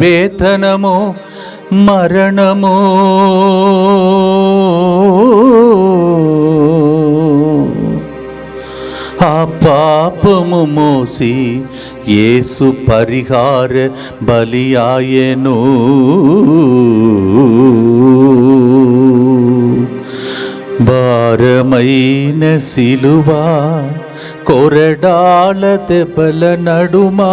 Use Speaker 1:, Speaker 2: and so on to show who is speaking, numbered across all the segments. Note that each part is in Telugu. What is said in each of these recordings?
Speaker 1: వేతనము మరణము ఆ పాపము మోసి యేసు పరిహార బలియాయెను భారమైన సిలువా కొరడాల దెబ్బల నడుమా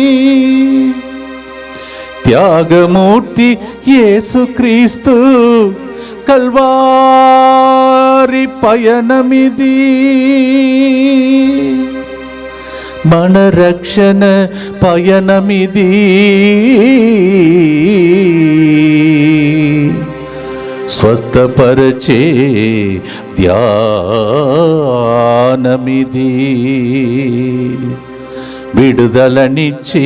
Speaker 1: త్యాగమూర్తి యేసుక్రీస్తు కల్వారి పయనమిది మన రక్షణ పయనమిది స్వస్థపరచే ధ్యానమిది విడుదలనిచ్చి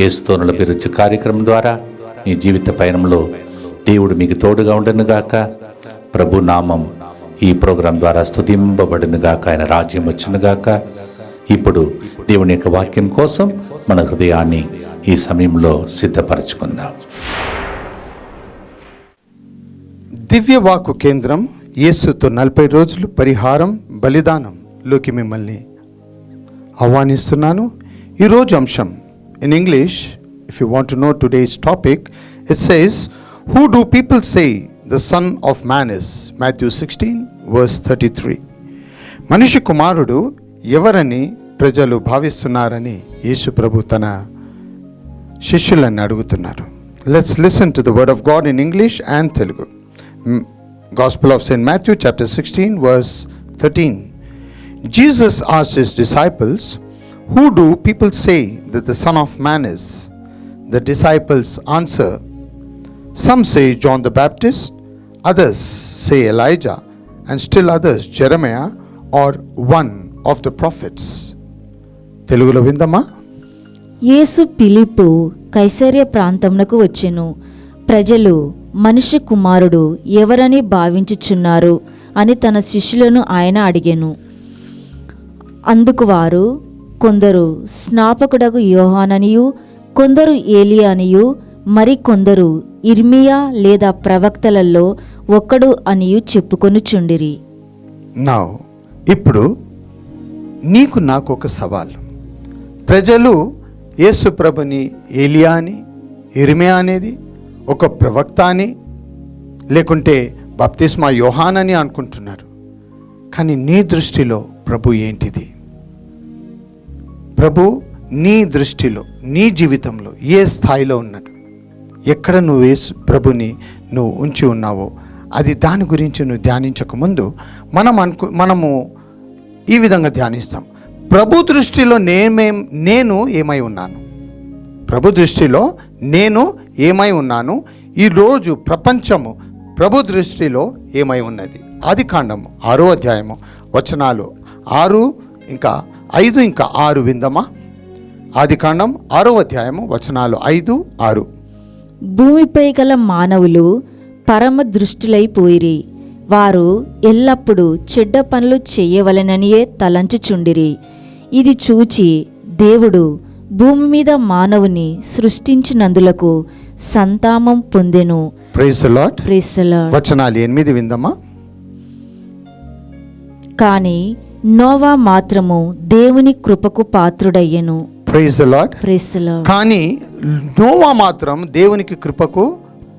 Speaker 1: ఏసుతోనుల నలభిరుచు కార్యక్రమం ద్వారా మీ జీవిత పయనంలో దేవుడు మీకు తోడుగా ఉండనుగాక ప్రభు నామం ఈ ప్రోగ్రాం ద్వారా స్థుతింపబడినగాక ఆయన రాజ్యం వచ్చినగాక ఇప్పుడు దేవుని యొక్క వాక్యం కోసం మన హృదయాన్ని ఈ సమయంలో సిద్ధపరచుకుందాం.
Speaker 2: దివ్యవాకు కేంద్రం యేసుతో నలభై రోజులు పరిహారం బలిదానంలోకి మిమ్మల్ని ఆహ్వానిస్తున్నాను. ఈరోజు అంశం in English if you want know today's topic it says who do people say the son of man is Matthew sixteen verse thirty three మనిషి కుమారుడు ఎవరని ప్రజలు భావిస్తున్నారని యేసు ప్రభు తన శిష్యులని అడుగుతున్నారు let's listen to the word of God in English and Telugu gospel of Saint Matthew chapter sixteen verse thirteen Jesus ask his disciples who do people say that the son of man is the disciples answer some say John the Baptist others say Elijah and still others Jeremiah or one of the prophets తెలుగులో విందమ్మా
Speaker 3: యేసు పిలుపు కైసర్య ప్రాంతమునకు వచ్చెను. ప్రజలు మనిషి కుమారుడు ఎవరని భావించుచున్నారు అని తన శిష్యులను ఆయన అడిగెను. అందుకు వారు కొందరు స్నాపకుడగు యోహాననియు కొందరు ఏలియానియు మరి కొందరు ఇర్మియా లేదా ప్రవక్తలలో ఒక్కడు అనియు చెప్పుకొనుచుండిరి.
Speaker 2: నా ఇప్పుడు నీకు నాకు ఒక సవాల్. ప్రజలు యేసుప్రభుని ఏలియా అని ఇర్మియా అనేది ఒక ప్రవక్త అని లేకుంటే బప్తిస్మా యోహాన్ అని అనుకుంటున్నారు. కానీ నీ దృష్టిలో ప్రభు ఏంటిది? ప్రభు నీ దృష్టిలో నీ జీవితంలో ఏ స్థాయిలో ఉన్నాడు ఎక్కడ నువ్వు వేసు ప్రభుని నువ్వు ఉంచి ఉన్నావో అది దాని గురించి నువ్వు ధ్యానించకముందు మనం అనుకు మనము ఈ విధంగా ధ్యానిస్తాం. ప్రభు దృష్టిలో నేమేం నేను ఏమై ఉన్నాను? ప్రభు దృష్టిలో నేను ఏమై ఉన్నాను? ఈరోజు ప్రపంచము ప్రభు దృష్టిలో ఏమై ఉన్నది? ఆది కాండము ఆరో అధ్యాయము వచనాలు ఆరు ఇంకా ఐదు ఇంకా ఆరు విందమా? ఆది కాండం ఆరో అధ్యాయము వచనాలు ఐదు ఆరు.
Speaker 3: భూమిపై గల మానవులు పరమ దృష్టిలైపోయిరి వారు ఎల్లప్పుడూ చెడ్డ పనులు చెయ్యవలెననియే తలంచుచుండిరి. ఇది చూచి దేవుడు భూమి మీద మానవుని సృష్టించినందులకు సంతామం పొందెను.
Speaker 2: వచనాలు ఎనిమిది విందమా?
Speaker 3: కాని నోవా మాత్రము దేవుని కృపకు పాత్రుడయ్యెను.
Speaker 2: ప్రైజ్ లాట్
Speaker 3: ప్రేసల
Speaker 2: కానీ నోవా మాత్రం దేవునికి కృపకు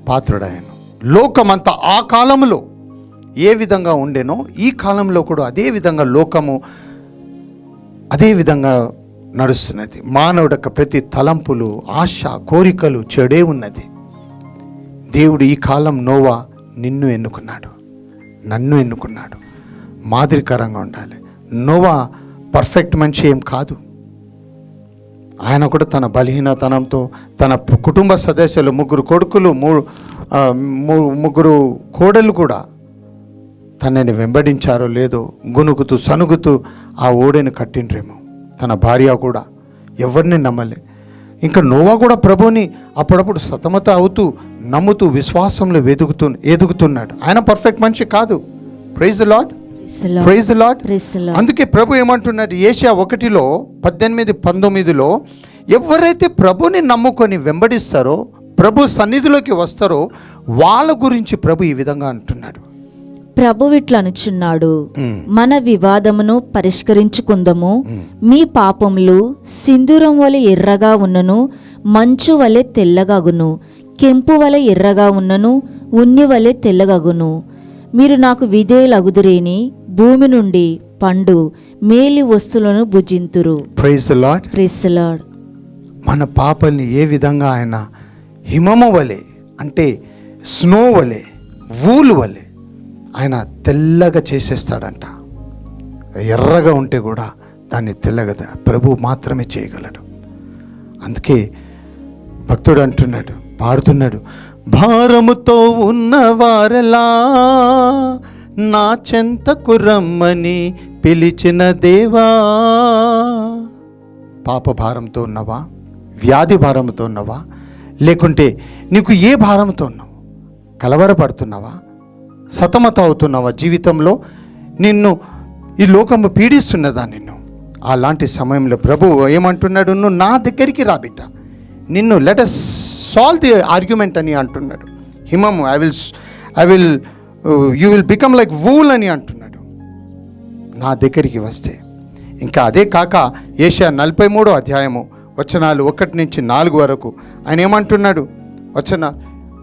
Speaker 2: పాత్రుడాయను లోకమంతా ఆ కాలంలో ఏ విధంగా ఉండెనో ఈ కాలంలో కూడా అదే విధంగా లోకము అదే విధంగా నడుస్తున్నది. మానవుడు యొక్క ప్రతి తలంపులు ఆశ కోరికలు చెడే ఉన్నది. దేవుడు ఈ కాలం నోవా నిన్ను ఎన్నుకున్నాడు. నన్ను ఎన్నుకున్నాడు. మాదిరికరంగా ఉండాలి. నోవా పర్ఫెక్ట్ మనిషి ఏం కాదు. ఆయన కూడా తన బలహీనతనంతో తన కుటుంబ సదస్యులు ముగ్గురు కొడుకులు మూడు ముగ్గురు కోడలు కూడా తనని వెంబడించారో లేదో గునుగుతూ సనుగుతూ ఆ ఓడెను కట్టిండ్రేమో. తన భార్య కూడా ఎవరిని నమ్మలే. ఇంకా నోవా కూడా ప్రభుని అప్పుడప్పుడు సతమత అవుతూ నమ్ముతూ విశ్వాసంలో వెతుకుతూ ఎదుగుతున్నాడు. ఆయన పర్ఫెక్ట్ మనిషి కాదు. ప్రైజ్ లాడ్ ప్రైజ్ లాడ్ అందుకే ప్రభు ఏమంటున్నాడు? ఏషియా ఒకటిలో పద్దెనిమిది పంతొమ్మిదిలో ఎవరైతే ప్రభుని నమ్ముకొని వెంబడిస్తారో ప్రభు సన్నిధిలోకి వస్తారో వాళ్ళ గురించి ప్రభు ఈ విధంగా అంటున్నాడు.
Speaker 3: ప్రభు ఇట్లనుచున్నాడు. మన వివాదమును పరిష్కరించుకుందము. మీ పాపములు సింధూరం వలె ఎర్రగా ఉన్నను మంచు వలె తెల్లగగును కెంపు వలె ఎర్రగా ఉన్నను ఉన్ని వలె తెల్లగగును. మీరు నాకు విధేయులగుదురేని భూమి నుండి పండు మేలి వస్తువులను భుజింతురు.
Speaker 2: ప్రైజ్ మన పాపల్ని ఏ విధంగా ఆయన హిమము వలె అంటే స్నో వలె వూలు వలె ఆయన తెల్లగా చేసేస్తాడంట. ఎర్రగా ఉంటే కూడా దాన్ని తెల్లగా ప్రభు మాత్రమే చేయగలడు. అందుకే భక్తుడు అంటున్నాడు పాడుతున్నాడు భారముతో ఉన్నవారలా నా చెంతకు రమ్మని పిలిచిన దేవా. పాప భారంతో ఉన్నవా? వ్యాధి భారంతో ఉన్నవా? లేకుంటే నీకు ఏ భారంతో ఉన్నావు? కలవరపడుతున్నావా? సతమత అవుతున్నావా జీవితంలో? నిన్ను ఈ లోకము పీడిస్తున్నదా నిన్ను? అలాంటి సమయంలో ప్రభు ఏమంటున్నాడు? నువ్వు నా దగ్గరికి రా బిడ్డ. నిన్ను let us solve the argument అని అంటున్నాడు. హిమము I will I will you will become like wool అని అంటున్నాడు. నా దగ్గరికి వస్తే. ఇంకా అదే కాక ఏషియా నలభై మూడో అధ్యాయము వచనాలు ఒకటి నుంచి నాలుగు వరకు ఆయన ఏమంటున్నాడు? వచన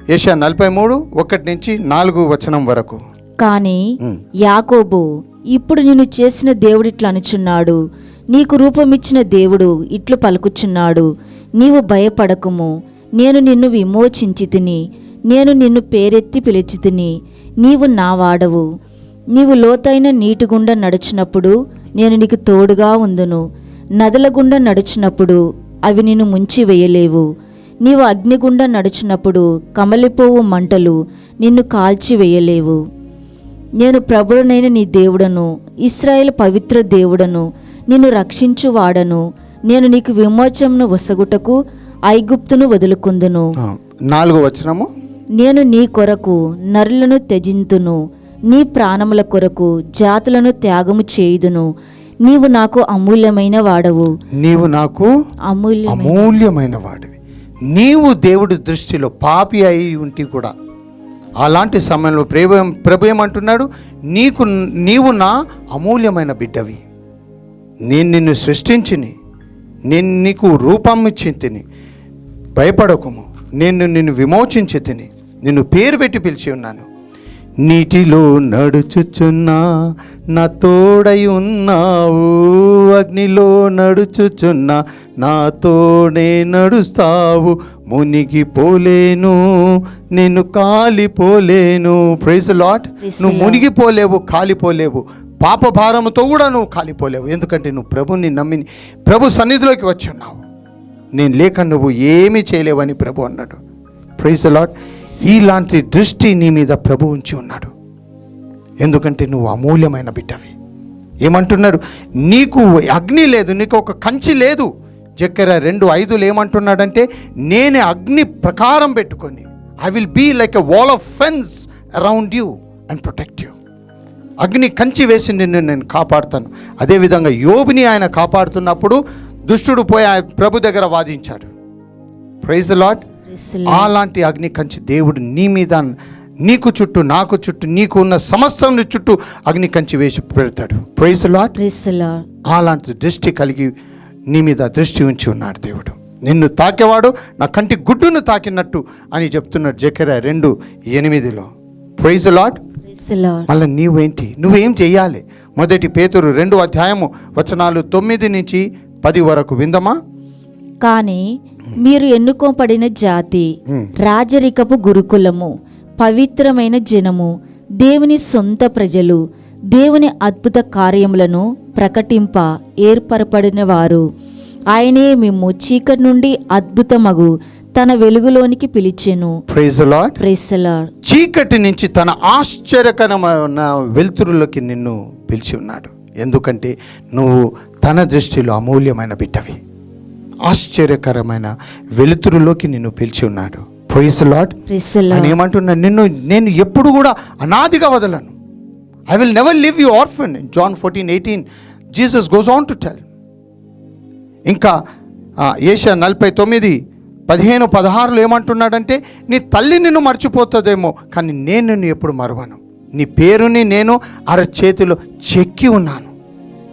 Speaker 2: ఏషియా నలభై మూడు ఒకటి నుంచి నాలుగు వచనం వరకు.
Speaker 3: కాని. యాకోబు ఇప్పుడు నిన్ను చేసిన దేవుడిట్లు అనుచున్నాడు. నీకు రూపమిచ్చిన దేవుడు ఇట్లు పలుకుచున్నాడు. నీవు భయపడకుము. నేను నిన్ను విమోచించి తిని నేను నిన్ను పేరెత్తి పిలిచి తిని నీవు నా వాడవు. నీవు లోతైన నీటి గుండా నడిచినప్పుడు నేను నీకు తోడుగా ఉందును. నదుల గుండా నడిచినప్పుడు అవి నిన్ను ముంచి వేయలేవు. నీవు అగ్నిగుండా నడిచినప్పుడు కమలిపోవు మంటలు నిన్ను కాల్చి వేయలేవు. నేను ప్రభుడనైన నీ దేవుడను ఇస్రాయేల్ పవిత్ర దేవుడను నిన్ను రక్షించువాడను. నేను నీకు విమోచమును వసగుటకు ఐగుప్తును వదులుకుందును.
Speaker 2: నాలుగో వచనము.
Speaker 3: నేను నీ కొరకు నరులను త్యజింతును నీ ప్రాణముల కొరకు జాతులను త్యాగము చేయుదును. నీవు నాకు అమూల్యమైన వాడవు.
Speaker 2: నీవు నాకు
Speaker 3: అమూల్యమైన
Speaker 2: అమూల్యమైన వాడివి. నీవు దేవుడి దృష్టిలో పాపి అయి ఉంటి కూడా. అలాంటి సమయంలో ప్రభు ప్రభు ఏమంటున్నాడు? నీకు నీవు నా అమూల్యమైన బిడ్డవి. నేను నిన్ను సృష్టించిని. నేను నీకు రూపం ఇచ్చి తిని. భయపడకుము. నేను నిన్ను విమోచించి తిని. నిన్ను పేరు పెట్టి పిలిచి ఉన్నాను. నీటిలో నడుచుచున్నా నా తోడై ఉన్నావు. అగ్నిలో నడుచుచున్నా నాతోనే నడుస్తావు. మునిగి పోలేను నేను కాలిపోలేను ప్రైజ్ లాట్
Speaker 3: Praise
Speaker 2: నువ్వు
Speaker 3: the Lord.
Speaker 2: మునిగిపోలేవు కాలిపోలేవు పాప భారముతో కూడా నువ్వు కాలిపోలేవు ఎందుకంటే నువ్వు ప్రభుని నమ్మి ప్రభు సన్నిధిలోకి వచ్చి ఉన్నావు. నేను లేక నువ్వు ఏమీ చేయలేవని ప్రభు అన్నాడు. ప్రైజ్ లాట్ ఇలాంటి దృష్టి నీ మీద ప్రభు ఉంచి ఉన్నాడు. ఎందుకంటే నువ్వు అమూల్యమైన బిడ్డవి. ఏమంటున్నాడు? నీకు అగ్ని లేదు నీకు ఒక కంచి లేదు. చక్కెర రెండు ఐదులు ఏమంటున్నాడంటే నేనే అగ్ని ప్రకారం పెట్టుకొని I will be like a wall of fence around you and protect you అగ్ని కంచి వేసి నిన్ను నేను కాపాడుతాను. అదేవిధంగా యోబిని ఆయన కాపాడుతున్నప్పుడు దుష్టుడు పోయి ఆయన ప్రభు దగ్గర వాదించాడు. ప్రైజ్ లాట్ అలాంటి అగ్ని కంచి దేవుడు నీ మీద నీకు చుట్టూ నాకు చుట్టూ నీకు ఉన్న సమస్తం చుట్టూ అగ్ని కంచి వేసి పెడతాడు.
Speaker 3: Praise Lord.
Speaker 2: అలాంటి దృష్టి కలిగి నీ మీద దృష్టి ఉంచి ఉన్నాడు దేవుడు. నిన్ను తాకేవాడు నా కంటి గుడ్డును తాకినట్టు అని చెప్తున్నాడు జకెర రెండు ఎనిమిదిలో.
Speaker 3: Praise Lord Lord.
Speaker 2: మళ్ళీ నీవేంటి? నువ్వేం చెయ్యాలి? మొదటి పేతురు రెండు అధ్యాయము వచనాలు తొమ్మిది నుంచి పది వరకు విందమా?
Speaker 3: కానీ మీరు ఎన్నుకోబడిన జాతి. రాజరికపు గురుకులము పవిత్రమైన జనము దేవుని సొంత ప్రజలు దేవుని అద్భుత కార్యములను ప్రకటింప ఏర్పరపడిన వారు ఆయనే మేము చీకటి నుండి అద్భుతమగు తన వెలుగులోనికి పిలిచెను.
Speaker 2: చీకటి నుంచి తన ఆశ్చర్యకరమైన వెలుతురులోకి నిన్ను పిలిచి ఉన్నాడు. ఎందుకంటే నువ్వు తన దృష్టిలో అమూల్యమైన బిడ్డవి. ఆశ్చర్యకరమైన వెలుతురులోకి నిన్ను పిలిచి ఉన్నాడు. ఆయన ఏమంటున్నాడు నిన్ను నేను ఎప్పుడు కూడా అనాదిగా వదలను. I will never leave you orphan John fourteen eighteen Jesus goes on to tell ఇంకా ఏషియా నలభై తొమ్మిది పదిహేను పదహారులో ఏమంటున్నాడంటే నీ తల్లి నిన్ను మర్చిపోతుందేమో కానీ నేను నిన్ను ఎప్పుడు మరవను. నీ పేరుని నేను అరచేతిలో చెక్కి ఉన్నాను.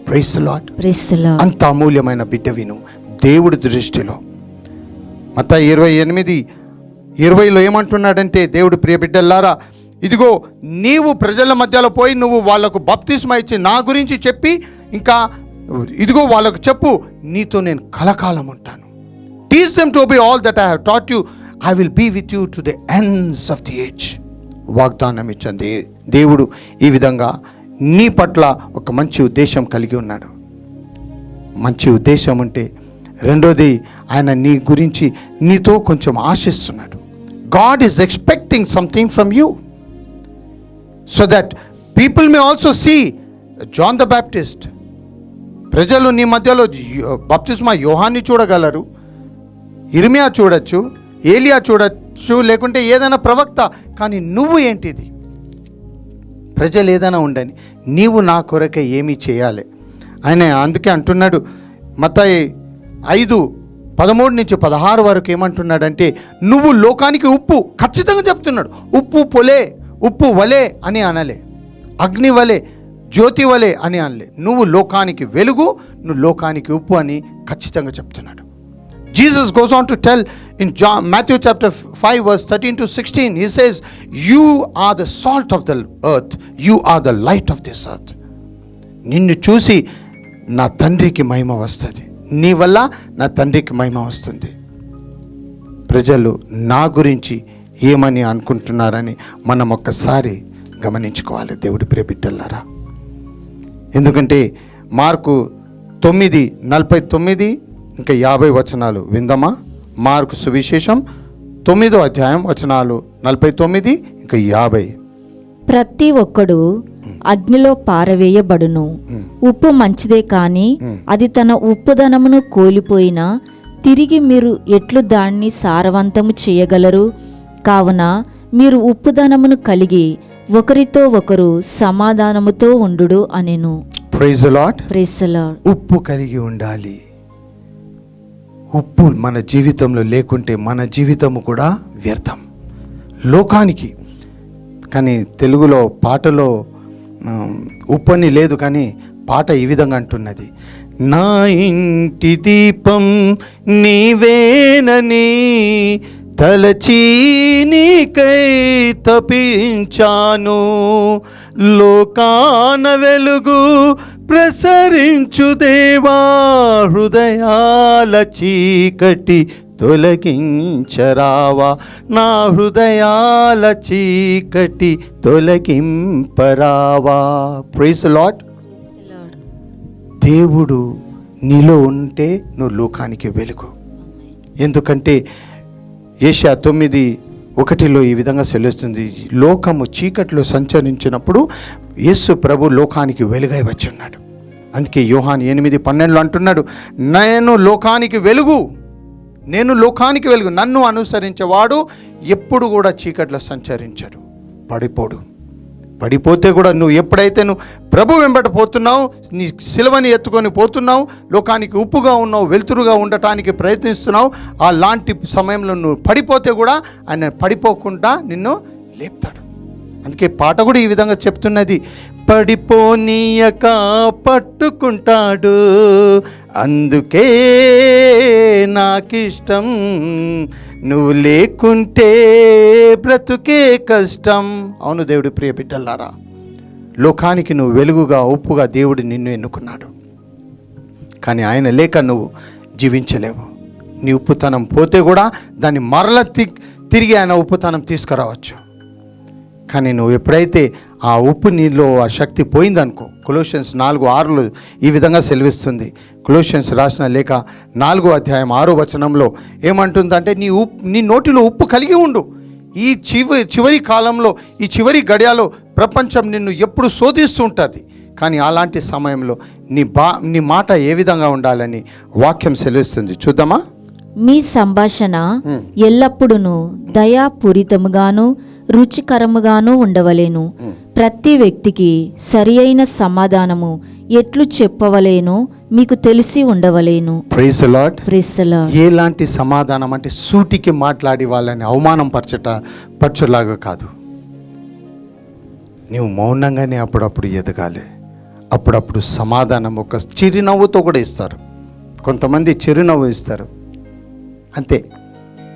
Speaker 2: ప్రైస్ లాట్ అంత అమూల్యమైన బిడ్డవిను దేవుడి దృష్టిలో. మత ఇరవై ఎనిమిది ఇరవైలో ఏమంటున్నాడంటే దేవుడు ప్రియ బిడ్డల్లారా ఇదిగో నీవు ప్రజల మధ్యలో పోయి నువ్వు వాళ్ళకు బప్తిస్మ ఇచ్చి నా గురించి చెప్పి ఇంకా ఇదిగో వాళ్ళకు చెప్పు నీతో నేను కలకాలం ఉంటాను. Teach them to be all that I have taught you I will be with you to the ends of the age వాగ్దానం ఇచ్చింది దేవుడు ఈ విధంగా నీ పట్ల ఒక మంచి ఉద్దేశం కలిగి ఉన్నాడు. మంచి ఉద్దేశం ఉంటే రెండోది ఆయన నీ గురించి నీతో కొంచెం ఆశిస్తున్నాడు. God is expecting something from you so that people may also see John the Baptist ప్రజలు నీ మధ్యలో బప్తిస్మా యోహాన్ని చూడగలరు. ఇర్మియా చూడొచ్చు ఏలియా చూడొచ్చు లేకుంటే ఏదైనా ప్రవక్త. కానీ నువ్వు ఏంటిది? ప్రజలు ఏదైనా ఉండని నీవు నా కొరకే ఏమీ చేయాలి. ఆయన అందుకే అంటున్నాడు మతాయి ఐదు పదమూడు నుంచి పదహారు వరకు ఏమంటున్నాడంటే నువ్వు లోకానికి ఉప్పు ఖచ్చితంగా చెప్తున్నాడు. ఉప్పు పొలే ఉప్పు వలే అని అనలే. అగ్ని వలే జ్యోతి వలే అని అనలే. నువ్వు లోకానికి వెలుగు నువ్వు లోకానికి ఉప్పు అని ఖచ్చితంగా చెప్తున్నాడు. Jesus goes on to tell in జా Matthew chapter five verse thirteen to sixteen he says you are the salt of the earth you are the light of this earth నిన్ను చూసి నా తండ్రికి మహిమ వస్తుంది. నీ వల్ల నా తండ్రికి మహిమ వస్తుంది. ప్రజలు నా గురించి ఏమని అనుకుంటున్నారని మనం ఒక్కసారి గమనించుకోవాలి దేవుడి ప్రియబిడ్డలారా ఎందుకంటే మార్కు తొమ్మిది నలభై తొమ్మిది ఇంకా యాభై వచనాలు విందమా? మార్కు సువిశేషం తొమ్మిదో అధ్యాయం వచనాలు నలభై తొమ్మిది ఇంకా యాభై.
Speaker 3: ప్రతి ఒక్కడు అగ్నిలో పారవేయబడును. ఉప్పు మంచిదే కాని అది తన ఉప్పుదనమును కోల్పోయినా తిరిగి మీరు ఎట్లు దాన్ని సారవంతము చేయగలరు? కావున మీరు ఉప్పుదనమును కలిగి ఒకరితో ఒకరు సమాధానముతో ఉండుడు అనెను.
Speaker 2: ఉప్పు కలిగి ఉండాలి. ఉప్పు మన జీవితంలో లేకుంటే మన జీవితము కూడా వ్యర్థం. లోకానికి కానీ తెలుగులో పాటలో ఉప్పని లేదు కానీ పాట ఈ విధంగా అంటున్నది. నా ఇంటి దీపం నీవేనని తలచి నీకై తపించాను. లోకాన వెలుగు ప్రసరించు దేవా హృదయాల చీకటి తొలగించరావా? నా హృదయాల చీకటి తొలగింపరావా? ప్రైజ్ లాట్ దేవుడు నీలో ఉంటే నువ్వు లోకానికి వెలుగు. ఎందుకంటే ఏషియా తొమ్మిది ఒకటిలో ఈ విధంగా సెలవుస్తుంది లోకము చీకట్లో సంచరించినప్పుడు యేసు ప్రభు లోకానికి వెలుగై వచ్చున్నాడు. అందుకే యోహాన్ ఎనిమిది పన్నెండులో అంటున్నాడు నేను లోకానికి వెలుగు. నేను లోకానికి వెలుగు నన్ను అనుసరించేవాడు ఎప్పుడు కూడా చీకట్లో సంచరించడు. పడిపోడు. పడిపోతే కూడా నువ్వు ఎప్పుడైతే నువ్వు ప్రభు వెంబట పోతున్నావు నీ సిలువని ఎత్తుకొని పోతున్నావు లోకానికి ఉప్పుగా ఉన్నావు వెలుతురుగా ఉండటానికి ప్రయత్నిస్తున్నావు అలాంటి సమయంలో నువ్వు పడిపోతే కూడా ఆయన పడిపోకుండా నిన్ను లేపుతాడు. అందుకే పాట కూడా ఈ విధంగా చెప్తున్నది. పడిపోనీయక పట్టుకుంటాడు అందుకే నాకిష్టం. నువ్వు లేకుంటే బ్రతుకే కష్టం. అవును దేవుడు ప్రియ బిడ్డల్లారా లోకానికి నువ్వు వెలుగుగా ఉప్పుగా దేవుడు నిన్ను ఎన్నుకున్నాడు. కానీ ఆయన లేక నువ్వు జీవించలేవు. నీ ఉప్పుతనం పోతే కూడా దాన్ని మరల తిరిగి ఆయన ఉప్పుతనం తీసుకురావచ్చు. కానీ నువ్వు ఎప్పుడైతే ఆ ఉప్పు నీళ్ళు ఆ శక్తి పోయిందనుకో కొలోషన్స్ నాలుగు ఆరులో ఈ విధంగా సెలవిస్తుంది. కొలోషన్స్ రాసిన లేక నాలుగో అధ్యాయం ఆరో వచనంలో ఏమంటుందంటే నీ ఉప్పు నీ నోటిలో ఉప్పు కలిగి ఉండు. ఈ చివరి చివరి కాలంలో ఈ చివరి గడియాలో ప్రపంచం నిన్ను ఎప్పుడు శోధిస్తూ ఉంటుంది. కానీ అలాంటి సమయంలో నీ బా నీ మాట ఏ విధంగా ఉండాలని వాక్యం సెలవిస్తుంది. చూద్దామా?
Speaker 3: మీ సంభాషణ ఎల్లప్పుడూ దయాపూరితముగాను రుచికరముగాను ఉండవలేను. ప్రతి వ్యక్తికి సరి అయిన సమాధానము ఎట్లు చెప్పవలేనో మీకు తెలిసి ఉండవలేను.
Speaker 2: ఎలాంటి సమాధానం అంటే సూటికి మాట్లాడి వాళ్ళని అవమానం పరచట పరచులాగా కాదు. నీవు మౌనంగానే అప్పుడప్పుడు ఎదగాలి. అప్పుడప్పుడు సమాధానం ఒక చిరునవ్వుతో కూడా ఇస్తారు. కొంతమంది చిరునవ్వు ఇస్తారు. అంతే.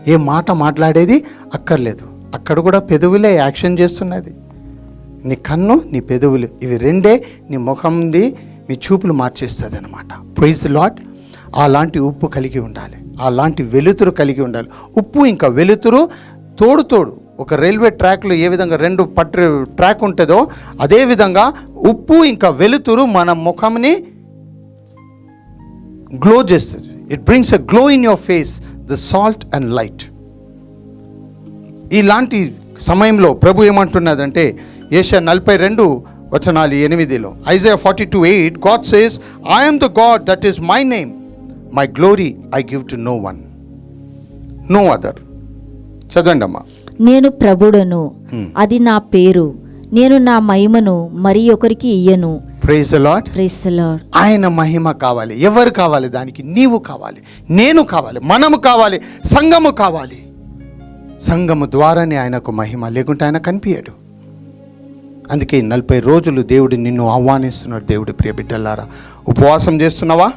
Speaker 2: ఏ మాట మాట్లాడేది అక్కర్లేదు. అక్కడ కూడా పెదవులే యాక్షన్ చేస్తున్నది. నీ కన్ను నీ పెదవులు ఇవి రెండే నీ ముఖంది మీ చూపులు మార్చేస్తుంది అనమాట ప్రైజ్ లాట్ అలాంటి ఉప్పు కలిగి ఉండాలి. అలాంటి వెలుతురు కలిగి ఉండాలి. ఉప్పు ఇంకా వెలుతురు తోడు తోడు. ఒక రైల్వే ట్రాక్లో ఏ విధంగా రెండు పట్టు ట్రాక్ ఉంటుందో అదే విధంగా ఉప్పు ఇంకా వెలుతురు మన ముఖంని గ్లో చేస్తుంది. It brings a glow in your face the salt and light ఇలాంటి సమయంలో ప్రభు ఏమంటున్నదంటే ఏషియా నలభై రెండు వచనాలు ఎనిమిదిలో Isaiah forty two eight God says I'm the God that is my name my glory I give to no one no other చదవండి అమ్మా.
Speaker 3: నేను ప్రభుడను. అది నా పేరు. నేను నా మహిమను మరి ఒకరికి ఇయ్యను.
Speaker 2: ప్రైజ్ ఆయన మహిమ కావాలి. ఎవరు కావాలి? దానికి నీవు కావాలి. నేను కావాలి. మనము కావాలి. సంఘము కావాలి. సంఘము ద్వారానే ఆయనకు మహిమ లేకుంటే ఆయన కనిపించాడు అందుకే నలభై రోజులు దేవుడు నిన్ను ఆహ్వానిస్తున్నాడు. దేవుడు ప్రియ బిడ్డలారా ఉపవాసం చేస్తున్నావా?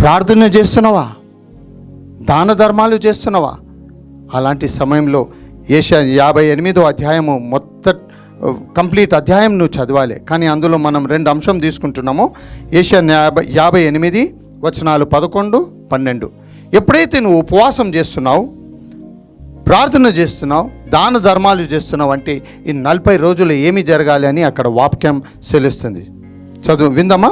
Speaker 2: ప్రార్థన చేస్తున్నావా? దాన ధర్మాలు చేస్తున్నావా? అలాంటి సమయంలో ఏషియా యాభై ఎనిమిదో అధ్యాయము మొత్తం కంప్లీట్ అధ్యాయం నువ్వు చదవాలి. కానీ అందులో మనం రెండు అంశం తీసుకుంటున్నామో. ఏషియా యాభై యాభై ఎనిమిది వచనాలు పదకొండు పన్నెండు. ఎప్పుడైతే నువ్వు ఉపవాసం చేస్తున్నావు ప్రార్థన చేస్తున్నావు దాన ధర్మాలు చేస్తున్నావు అంటే ఈ నలభై రోజులు ఏమి జరగాలి అని అక్కడ వాక్యం సెలుస్తుంది చదువు విందమ్మా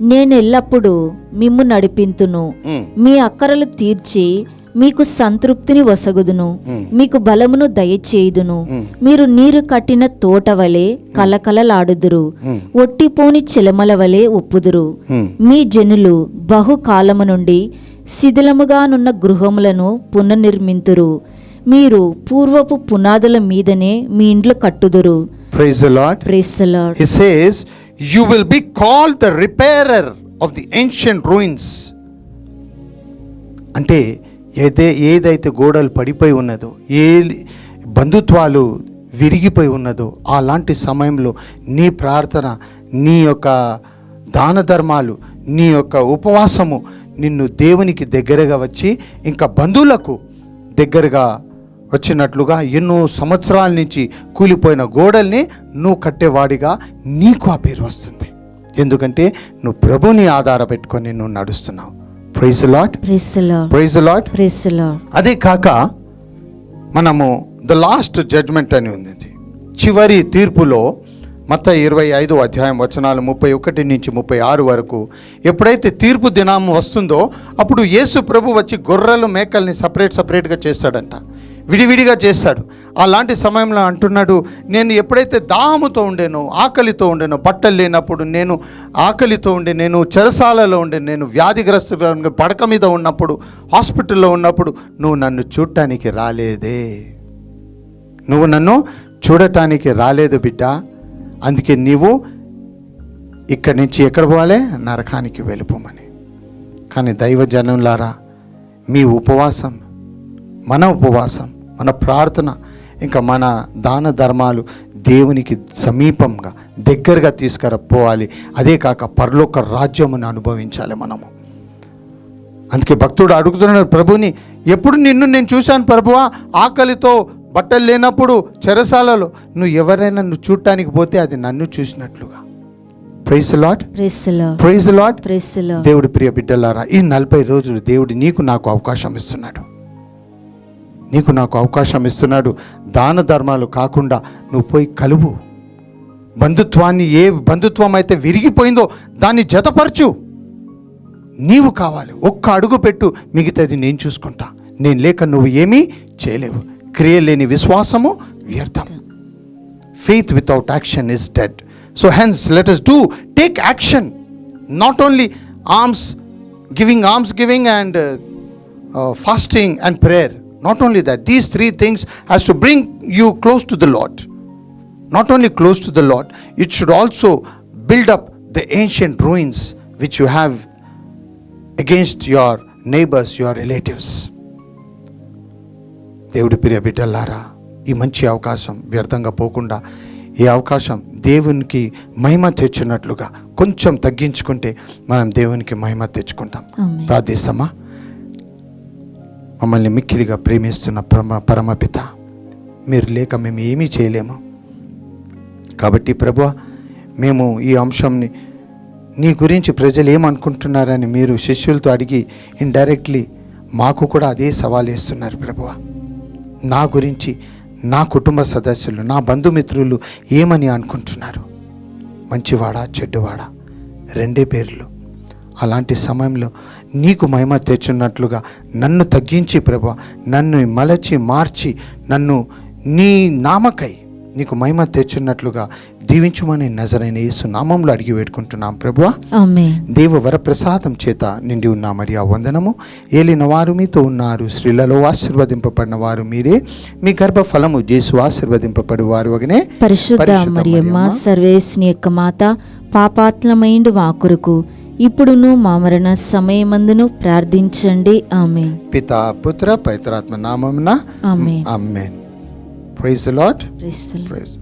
Speaker 3: నేను ఎల్లప్పుడూ మిమ్ము నడిపింతును. మీ అక్కరలు తీర్చి మీకు సంతృప్తిని వసగుదును. మీకు బలమును దయచేయుదును. మీరు నీరు కట్టిన తోట వలె కలకలలాడుదురు. ఒట్టిపోని చిలమల వలె ఒప్పుదురు. మీ జనులు బహుకాలము నుండి శిథిలముగానున్న గృహములను పునర్నిర్మింతురు మీరు పూర్వపు పునాదుల మీదనే మీ ఇండ్లు కట్టుదురు.
Speaker 2: Praise Lord
Speaker 3: praise the Lord
Speaker 2: He says, You will be called the repairer of the ancient ruins. అంటే ఏదే ఏదైతే గోడలు పడిపోయి ఉన్నదో ఏ బంధుత్వాలు విరిగిపోయి ఉన్నదో అలాంటి సమయంలో నీ ప్రార్థన నీ యొక్క దాన ధర్మాలు నీ యొక్క ఉపవాసము నిన్ను దేవునికి దగ్గరగా వచ్చి ఇంకా బంధువులకు దగ్గరగా వచ్చినట్లుగా ఎన్నో సంవత్సరాల నుంచి కూలిపోయిన గోడల్ని నువ్వు కట్టేవాడిగా నీకు ఆ పేరు వస్తుంది. ఎందుకంటే నువ్వు ప్రభుని ఆధార పెట్టుకొని నువ్వు నడుస్తున్నావు. ప్రైజ్ లాట్ ప్రైజ్ లాట్ అదే కాక మనము ద లాస్ట్ జడ్జ్మెంట్ అని ఉంది చివరి తీర్పులో మత ఇరవై ఐదు అధ్యాయం వచనాలు ముప్పై ఒకటి నుంచి ముప్పై ఆరు వరకు ఎప్పుడైతే తీర్పు దినం వస్తుందో అప్పుడు యేసు ప్రభు వచ్చి గొర్రెలు మేకల్ని సపరేట్ సపరేట్గా చేస్తాడంట. విడివిడిగా చేస్తాడు. అలాంటి సమయంలో అంటున్నాడు నేను ఎప్పుడైతే దాహముతో ఉండేనో ఆకలితో ఉండేనో బట్టలు లేనప్పుడు నేను ఆకలితో ఉండే నేను చెరసాలలో ఉండే నేను వ్యాధిగ్రస్త పడక మీద ఉన్నప్పుడు హాస్పిటల్లో ఉన్నప్పుడు నువ్వు నన్ను చూడటానికి రాలేదే. నువ్వు నన్ను చూడటానికి రాలేదు బిడ్డ. అందుకే నీవు ఇక్కడి నుంచి ఎక్కడ పోవాలి? నరకానికి వెళ్ళిపోమని. కానీ దైవజనంలారా మీ ఉపవాసం మన ఉపవాసం మన ప్రార్థన ఇంకా మన దాన ధర్మాలు దేవునికి సమీపంగా దగ్గరగా తీసుకురపోవాలి. అదే కాక పరలోక రాజ్యమును అనుభవించాలి మనము. అందుకే భక్తుడు అడుగుతున్నాడు ప్రభుని ఎప్పుడు నిన్ను నేను చూశాను ప్రభువా? ఆకలితో బట్టలు లేనప్పుడు చెరసాలలో. నువ్వు ఎవరైనా నువ్వు చూడటానికి పోతే అది నన్ను చూసినట్లుగా. ప్రైజ్ లాట్ ప్రైజ్ లాట్ దేవుడి ప్రియ బిడ్డలారా ఈ నలభై రోజులు దేవుడు నీకు నాకు అవకాశం ఇస్తున్నాడు. నీకు నాకు అవకాశం ఇస్తున్నాడు. దాన ధర్మాలు కాకుండా నువ్వు పోయి కలువు. బంధుత్వాన్ని ఏ బంధుత్వం అయితే విరిగిపోయిందో దాన్ని జతపరచు. నీవు కావాలి. ఒక్క అడుగు పెట్టు. మిగతాది నేను చూసుకుంటా. నేను లేక నువ్వు ఏమీ చేయలేవు. క్రియ లేని విశ్వాసము వ్యర్థం. Faith without action is dead so hence let us do take action not only alms giving alms giving and fasting and prayer. Not only that these three things has to bring you close to the Lord not only close to the Lord it should also build up the ancient ruins which you have against your neighbours your relatives దేవుడి ప్రియ బిడ్డల్లారా ఈ మంచి అవకాశం వ్యర్థంగా పోకుండా ఈ అవకాశం దేవునికి మహిమ తెచ్చినట్లుగా కొంచెం తగ్గించుకుంటే మనం దేవునికి మహిమ తెచ్చుకుంటాం. ప్రార్థిస్తామా? మమ్మల్ని మిక్కిలిగా ప్రేమిస్తున్న పరమ పరమపిత. మీరు లేక మేము ఏమీ చేయలేము. కాబట్టి ప్రభు మేము ఈ అంశంని నీ గురించి ప్రజలు ఏమనుకుంటున్నారని మీరు శిష్యులతో అడిగి ఇండైరెక్ట్లీ మాకు కూడా అదే సవాల్ వేస్తున్నారు ప్రభువ. నా గురించి నా కుటుంబ సదస్సులు నా బంధుమిత్రులు ఏమని అనుకుంటున్నారు? మంచివాడా చెడ్డవాడా? రెండే పేర్లు. అలాంటి సమయంలో నీకు మహిమ తెచ్చున్నట్లుగా నన్ను తగ్గించి ప్రభా నన్ను మలచి మార్చి నన్ను నీ నామకై నీకు మహిమ తెచ్చున్నట్లుగా దీవించుమని నజరైన యేసు నామంలో అడిగి వేడుకుంటున్నాం ప్రభువా
Speaker 3: ఆమె
Speaker 2: దేవ వరప్రసాదం చేత నిండి ఉన్న మరి ఆ వందనము. ఏలిన వారు మీతో ఉన్నారు. స్త్రీలలో ఆశీర్వదింపబడిన వారు మీరే. మీ గర్భ ఫలము జేసు ఆశీర్వదింపబడి వారు వగనే
Speaker 3: పరిశుద్ధ మరియమ్మ సర్వేశ్ని యొక్క మాత పాపాత్లమైండు మా కొరకు ఇప్పుడును మా మరణ సమయమందును ప్రార్థించండి. ఆమె
Speaker 2: పిత పుత్ర పవిత్రాత్మ నామమున
Speaker 3: ఆమె
Speaker 2: అమ్మేన్ ప్రైజ్ లాట్ ప్రైజ్